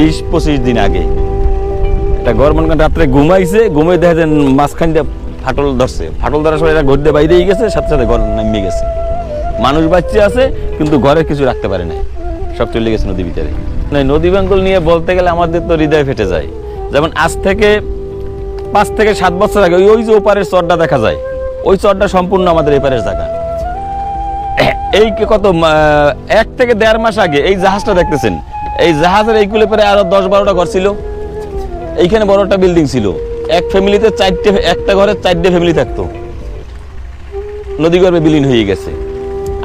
বিশ পঁচিশ দিন আগে। এটা মনে করেন রাত্রে ঘুমাইছে ঘুমাই দেখা যায় মাঝখান দিয়ে ফাটল ধরছে। ফাটল ধরার সময় এটা ঘর দিয়ে বাইরেই গেছে সাথে সাথে ঘর নামিয়ে গেছে। মানুষ বাচ্চা আছে কিন্তু ঘরে কিছু রাখতে পারে না সব চলে গেছে নদীর ভিতরে। না, নদী বেঙ্গল নিয়ে বলতে গেলে আমাদের তো হৃদয় ফেটে যায়। যেমন আজ থেকে পাঁচ থেকে সাত বছর আগে ওই ওই যে ওপারের চরটা দেখা যায় ওই চরটা সম্পূর্ণ আমাদের এপারের জায়গা। এই কত এক থেকে দেড় মাস আগে এই জাহাজটা দেখতেছেন? এই জাহাজের এই কুলে পরে আরও দশ বারোটা ঘর ছিল। এইখানে বড় একটা বিল্ডিং ছিল। এক ফ্যামিলিতে চারটে একটা ঘরে চারটে ফ্যামিলি থাকতো। নদী গর্ভে বিলীন হয়ে গেছে।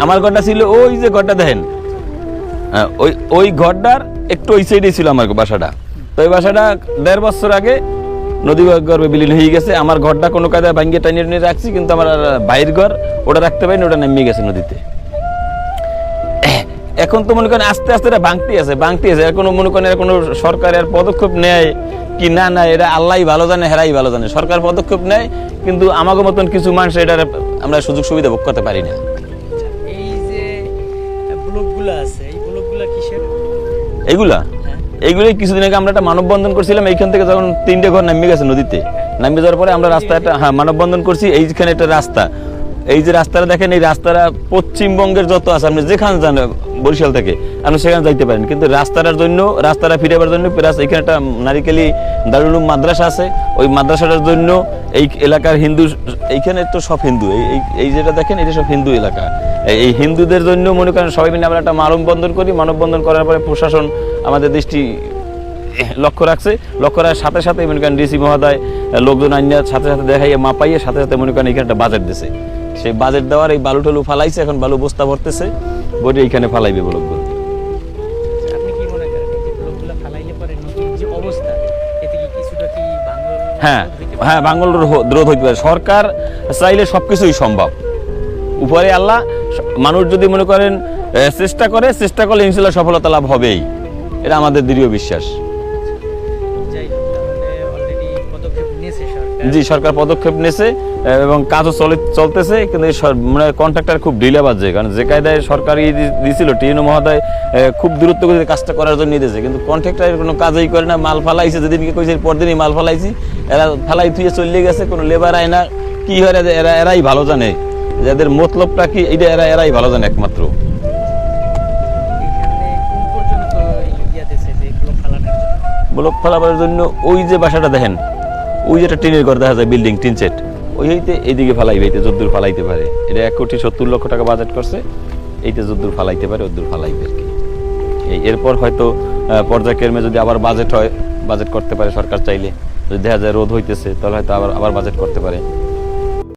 আমার ঘরটা ছিল ওই যে ঘরটা দেখেন। হ্যাঁ, ওই ওই ঘরটার একটু ওই সাইডে ছিল আমার বাসাটা। তো ওই বাসাটা দেড় বছর আগে নদী গর্ভে বিলীন হয়ে গেছে। আমার ঘরটা কোনো কায়দায় ভাঙ্গিয়ে টানিয়ে নিয়ে রাখছি কিন্তু আমার বাইরের ঘর ওটা রাখতে পারিনি ওটা নেমে গেছে নদীতে। এখন তো মনে করেন আস্তে আস্তে এটা ভাঙতে আছে ভাঙতে আছে। এখনও মনে করেন এর কোনো সরকারের পদক্ষেপ নেয় কি না না এটা আল্লাহ ভালো জানে হেরাই ভালো জানে। সরকার পদক্ষেপ নেয় কিন্তু আমাকে মতন কিছু মানুষ এটার আমরা সুযোগ সুবিধা ভোগ করতে পারি না। এই যে ব্লকগুলো আছে এই ব্লকগুলো কিসের? এইগুলা? হ্যাঁ। এইগুলোই কিছুদিন আগে আমরা একটা মানববন্ধন করছিলাম এইখান থেকে যখন তিনটে ঘর নামিয়ে গেছে নদীতে। নামিয়ে যাওয়ার পরে আমরা রাস্তাটা হ্যাঁ মানববন্ধন করছি এইখানে একটা রাস্তা। এই যে রাস্তাটা দেখেন, এই রাস্তাটা পশ্চিমবঙ্গের যত আছে, আপনি যেখানে যান বরিশাল থেকে, আপনি সেখানে যাইতে পারেন। কিন্তু রাস্তাটার জন্য, রাস্তাটা ফিরাবার জন্য, প্লাস এখানে একটা নারিকেলি দারুল মাদ্রাসা আছে, ওই মাদ্রাসাটার জন্য এই এলাকার হিন্দু, এইখানে তো সব হিন্দু, এই, এই- যেটা দেখেন, এটা সব হিন্দু এলাকা। এই- হিন্দুদের জন্য মনে করেন সবাই মিলে আমরা একটা মানববন্ধন করি। মানববন্ধন করার পরে প্রশাসন আমাদের দৃষ্টি লক্ষ্য রাখছে। লক্ষ্য রাখার সাথে সাথে মনে করেন ডিসি মহোদয়, লোকজন আইনার সাথে সাথে দেখাইয়া মাপাইয়ে সাথে সাথে মনে করেন এখানে একটা বাজেট দিছে। সেই বাজেট দেওয়ার এই বালু টালু ফালাইছে এখন বালু বস্তা ভরতেছে। বলে এইখানে ফালাইবে বলক ভাঙন হ্যাঁ হ্যাঁ বাঙ্গল রোধ হইতে পারে। সরকার চাইলে সবকিছুই সম্ভব। উপরে আল্লাহ মানুষ যদি মনে করেন চেষ্টা করে চেষ্টা করলে ইনশাল্লাহ সফলতা লাভ হবেই। এটা আমাদের দৃঢ় বিশ্বাস। জি সরকার পদক্ষেপ নিয়েছে এবং কাজও চলে চলতেছে কিন্তু মানে কন্ট্রাক্টর খুব ঢিলে বাজছে কারণ যে কায়দায় সরকার ই দি- দিছিল টিএনও মহোদয় খুব দূরত্ব করে কাজটা করার জন্য দিয়েছে কিন্তু কন্ট্রাক্টর কোনো কাজই করে না মাল ফালাইছে যেদিনকে কইছে পরদিনই মাল ফালাইছি এরা ফালাই থুয়ে চলে গেছে কোনো লেবার আয় না কি হয় এরা- এরা এরাই ভালো জানে যাদের মতলবটা কি এটা এরা এরাই ভালো জানে একমাত্র। ইয়া ব্লক ফেলাবার জন্য ওই যে বাসাটা দেখেন ওই যেটা টিনের ঘর দেখা যায় বিল্ডিং টিন সেট ওই হইতে এইদিকে ফালাইবে, এইতে যদ্দূর ফালাইতে পারে। এটা এক কোটি সত্তর লক্ষ টাকা বাজেট করছে, এইতে যদ্দূর ফালাইতে পারে, ওদ্দুর ফালাইবে আর কি। এই এরপর হয়তো পর্যায়ক্রমে যদি আবার বাজেট হয় বাজেট করতে পারে সরকার চাইলে। যদি দেখা যায় রোদ হইতেছে, তাহলে হয়তো আবার আবার বাজেট করতে পারে।